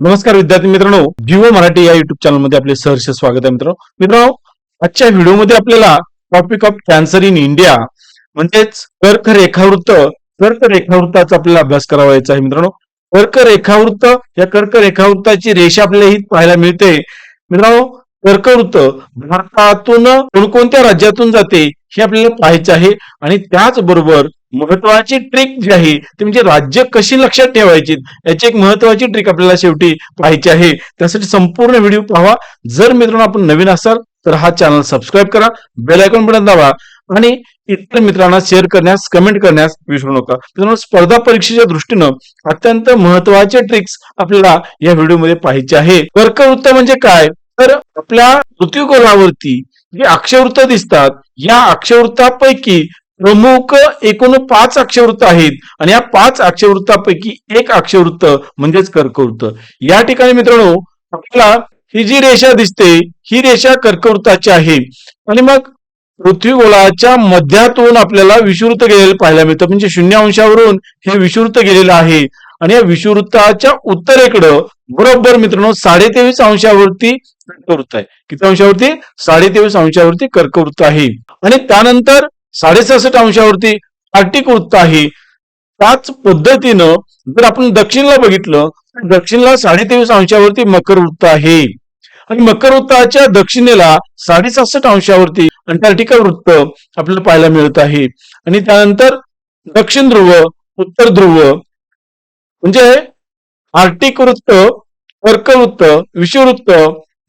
नमस्कार विद्यार्थी मित्रांनो जिओ मराठी या युट्यूब चॅनलमध्ये आपले सहर्ष स्वागत आहे मित्रांनो. मित्रांनो आजच्या व्हिडिओमध्ये आपल्याला topic of cancer in India म्हणजेच कर्क रेखावृत्त कर्क रेखावृत्ताचा आपल्याला अभ्यास करावायचा आहे मित्रांनो. कर्क रेखावृत्त या कर्क रेखावृत्ताची रेषा आपल्याला ही पाहायला मिळते. मित्रांनो कर्कवृत्त भारतातून कोणकोणत्या राज्यातून जाते हे आपल्याला पाहायचे आहे. आणि त्याचबरोबर महत्वाची ट्रिक जी आहे ती म्हणजे राज्य कशी लक्षात ठेवायची याची एक महत्वाची ट्रिक आपल्याला शेवटी पाहायची आहे. त्यासाठी संपूर्ण व्हिडिओ पाहावा. जर मित्रांनो आपण नवीन असाल तर हा चॅनल सबस्क्राईब करा बेल आयकॉन बटन दाबा आणि इतर मित्रांना शेअर करण्यास कमेंट करण्यास विसरू नका. मित्रांनो स्पर्धा परीक्षेच्या दृष्टीनं अत्यंत महत्त्वाचे ट्रिक्स आपल्याला या व्हिडिओमध्ये पाहायचे आहे. कर्कवृत्त म्हणजे काय? तर आपल्या पृथ्वीगोलावरती जे अक्षवृत्त दिसतात या अक्षवृत्तापैकी प्रमुख एकूण पाच अक्षवृत्त आहेत आणि या पाच अक्षवृत्तापैकी एक अक्षवृत्त म्हणजेच कर्कवृत्त. या ठिकाणी मित्रांनो आपल्याला ही जी रेषा दिसते ही रेषा कर्कवृत्ताची आहे. आणि मग पृथ्वीगोलाच्या मध्यातून आपल्याला विषुवृत्त गेलेलं पाहायला मिळतं. म्हणजे शून्य अंशावरून हे विषुवृत्त गेलेलं आहे. आणि या विषुवृत्ताच्या उत्तरेकडं बरोबर मित्रांनो साडेतेवीस अंशावरती कर्कवृत्त आहे. किती अंशावरती? साडेतेवीस अंशावरती कर्कवृत्त आहे. आणि त्यानंतर साडेसष्ट अंशावरती आर्टिक वृत्त आहे. त्याच पद्धतीनं जर आपण दक्षिणला बघितलं तर दक्षिणला साडेतेवीस अंशावरती मकर वृत्त आहे. आणि मकर वृत्ताच्या दक्षिणेला साडेसष्ट अंशावरती अंटार्क्टिका वृत्त आपल्याला पाहायला मिळत आहे. आणि त्यानंतर दक्षिण ध्रुव उत्तर ध्रुव म्हणजे आर्टिक वृत्त कर्कवृत्त विषुवृत्त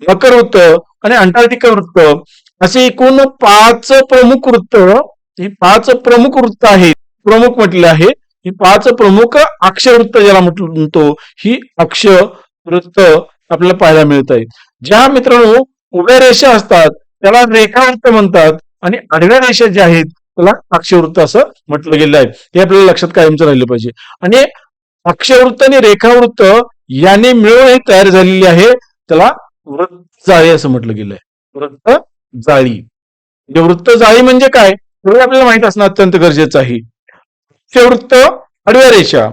मकर वृत्त आणि अंटार्क्टिका वृत्त असे एकूण पाच प्रमुख वृत्त ही पाच प्रमुख वृत्त आहेत. प्रमुख म्हटले आहे. ही पाच प्रमुख अक्षवृत्त ज्याला म्हणतो ही अक्ष वृत्त आपल्याला पाहायला मिळत आहेत ज्या मित्रांनो उभ्या रेषा असतात त्याला रेखावृत्त म्हणतात आणि आडव्या रेषा ज्या आहेत त्याला अक्षवृत्त असं म्हटलं गेलं आहे. हे आपल्याला लक्षात कायमचं राहिलं पाहिजे. आणि अक्षवृत्त आणि रेखावृत्त याने मिळून हे तयार झालेली आहे. त्याला वृत्त जाळी असं म्हटलं गेलंय. वृत्त जाळी. म्हणजे वृत्त जाळी म्हणजे काय? हे आपल्याला माहीत असणं अत्यंत गरजेचं आहे. अक्षवृत्त आडव्या रेषा.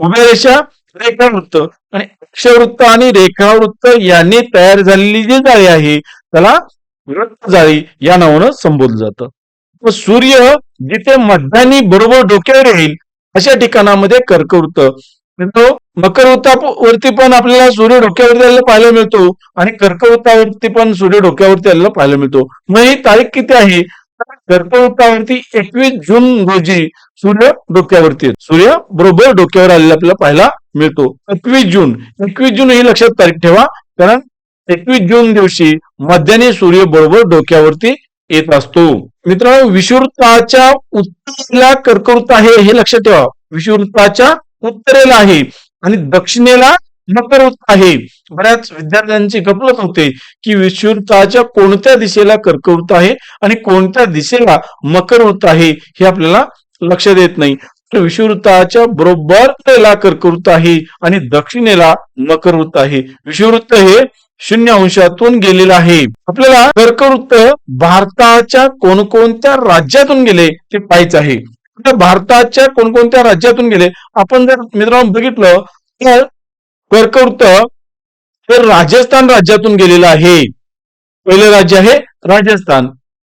उभ्या रेषा रेखावृत्त. आणि अक्षवृत्त आणि रेखावृत्त याने तयार झालेली जी जाळी आहे त्याला वृत्त जाळी या नावानं संबोधलं जातं. सूर्य जिथे मध्यानी बरोबर डोक्यावर येईल अशा ठिकाणामध्ये कर्कवृत्त. तो मकर वरती पण आपल्याला सूर्य डोक्यावरती आलेला पाहायला मिळतो आणि कर्कवृत्तावरती पण सूर्य डोक्यावरती आलेला पाहायला मिळतो. मग ही तारीख किती आहे? कर्कवृत्तावरती एकवीस जून रोजी सूर्य डोक्यावरती सूर्य बरोबर डोक्यावर आलेला आपल्याला पाहायला मिळतो. एकवीस जून. एकवीस जून ही लक्षात तारीख ठेवा. कारण एकवीस जून दिवशी मध्याने सूर्य बरोबर डोक्यावरती येत असतो. मित्रांनो विषुवृत्ताच्या उत्तरेला कर्कवृत्त आहे हे लक्षात ठेवा. विषुवृत्ताच्या उत्तरेला आहे आणि दक्षिणेला मकर वृत्त आहे. बऱ्याच विद्यार्थ्यांची गपलत होते की विषुवृत्ताच्या कोणत्या दिशेला कर्कवृत्त आहे आणि कोणत्या दिशेला मकर वृत्त आहे हे आपल्याला लक्ष देत नाही. तर विषुवृत्ताच्या बरोबर कर्कवृत्त आहे आणि दक्षिणेला मकर वृत्त आहे. विषुवृत्त हे शून्य अंशातून गेलेलं आहे. आपल्याला कर्कवृत्त भारताच्या कोणकोणत्या राज्यातून गेले ते पाहायचं आहे. तर भारताच्या कोणकोणत्या राज्यातून गेले? आपण जर मित्रांनो बघितलं तर कर्कवृत्त हे राजस्थान राज्यातून गेलेलं आहे. पहिलं राज्य आहे राजस्थान.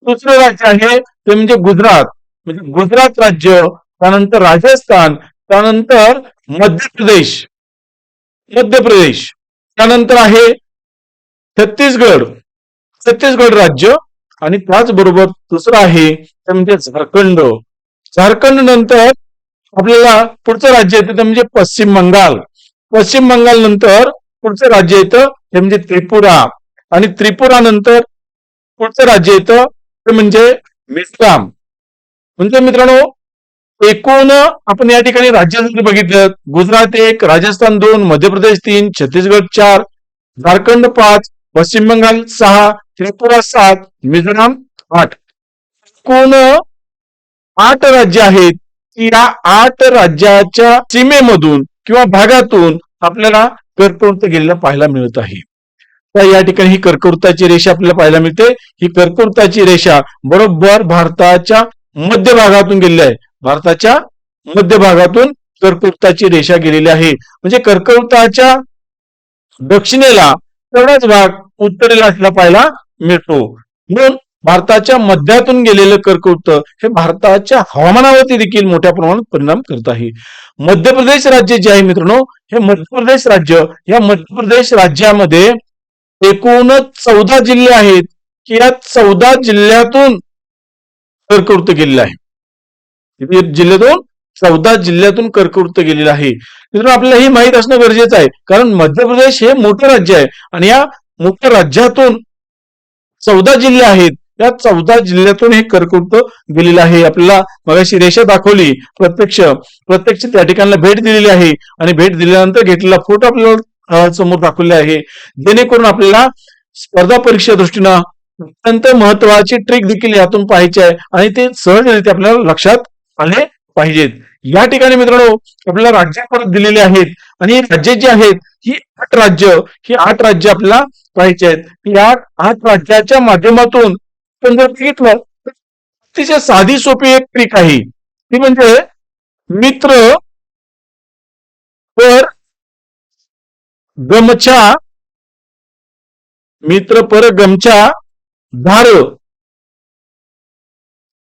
दुसरं राज्य आहे ते म्हणजे गुजरात. म्हणजे गुजरात राज्य त्यानंतर राजस्थान त्यानंतर मध्य प्रदेश. मध्य प्रदेश. त्यानंतर आहे छत्तीसगड. छत्तीसगड राज्य आणि त्याचबरोबर दुसरं आहे ते म्हणजे झारखंड. झारखंड नंतर आपल्याला पुढचं राज्य येतं ते म्हणजे पश्चिम बंगाल. पश्चिम बंगाल नंतर पुढचं राज्य येतं ते म्हणजे त्रिपुरा. आणि त्रिपुरा नंतर पुढचं राज्य येतं ते म्हणजे मिझोराम. म्हणजे मित्रांनो एकूण आपण या ठिकाणी राज्य जर बघितलं. गुजरात एक राजस्थान दोन मध्य प्रदेश तीन छत्तीसगड चार झारखंड पाच पश्चिम बंगाल सहा त्रिपुरा सात मिझोराम आठ. एकूण आठ राज्य आहेत. की या आठ राज्याच्या सीमेमधून किंवा भागातून आपल्याला कर्कवृत्त गेलेला पाहायला मिळत आहे. तर या ठिकाणी ही कर्कवृत्ताची रेषा आपल्याला पाहायला मिळते. ही कर्कवृत्ताची रेषा बरोबर भारताच्या मध्य भागातून गेलेली आहे. भारताच्या मध्य भागातून कर्कवृत्ताची रेषा गेलेली आहे. म्हणजे कर्कवृत्ताच्या दक्षिणेला तेवढाच भाग उत्तरेला असला पाहायला मिळतो. म्हणून भारताच्या मध्यातून गेलेलं कर्कवृत्त हे भारताच्या हवामानावरती देखील मोठ्या प्रमाणात परिणाम करत आहे. मध्य प्रदेश राज्य जे आहे मित्रांनो हे मध्य प्रदेश राज्य या मध्य प्रदेश राज्यामध्ये एकूण चौदा जिल्हे आहेत की या चौदा जिल्ह्यातून कर्कवृत्त गेलेलं आहे. जिल्ह्यातून चौदा जिल्ह्यातून कर्कवृत्त गेलेलं आहे. मित्रांनो आपल्याला हे माहीत असणं गरजेचं आहे कारण मध्य प्रदेश हे मोठं राज्य आहे आणि या मोठ्या राज्यातून चौदा जिल्हे आहेत या चौदा जिल्ह्यातून हे कर्कवृत्त गेलेलं आहे? आपल्याला मगाशी रेषा दाखवली. प्रत्यक्ष प्रत्यक्ष त्या ठिकाणला भेट दिलेली आहे. आणि भेट दिल्यानंतर घेतलेला फोटो आपल्याला समोर दाखवले आहे. जेणेकरून आपल्याला स्पर्धा परीक्षा दृष्टीनं अत्यंत महत्वाची ट्रिक देखील यातून पाहायची आहे. आणि ते सहजरित्या आपल्याला लक्षात आले पाहिजेत. या ठिकाणी मित्रांनो आपल्याला राज्य परत दिलेले आहेत. आणि राज्य राज्ये जी आहेत ही आठ राज्य ही आठ राज्य आपल्याला पाहायची आहेत. या आठ राज्याच्या माध्यमातून पण जर घेतलं तर अतिशय साधी सोपी एक ट्रिक आहे. ती म्हणजे मित्र पर गमछा मित्र पर गमछा धार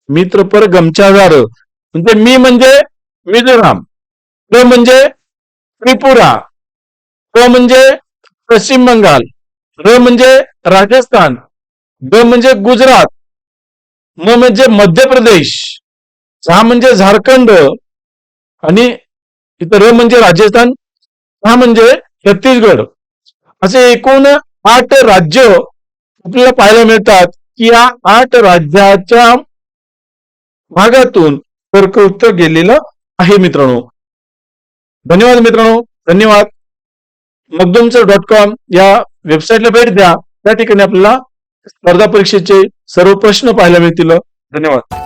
मित्र पर गमछा धार म्हणजे मी म्हणजे मिझोराम ग म्हणजे त्रिपुरा क म्हणजे पश्चिम बंगाल र म्हणजे राजस्थान ब म्हणजे गुजरात म म्हणजे मध्य प्रदेश झा म्हणजे झारखंड आणि इथं र म्हणजे राजस्थान हा म्हणजे छत्तीसगड. असे एकूण आठ राज्य आपल्याला पाहायला मिळतात की या आठ राज्याच्या भागातून कर्कवृत्त गेलेलं आहे मित्रांनो. धन्यवाद मित्रांनो धन्यवाद. मगदुमचं डॉट कॉम या वेबसाईटला भेट द्या. त्या ठिकाणी आपल्याला स्पर्धा परीक्षेचे सर्व प्रश्न पाहायला मिळतील. धन्यवाद.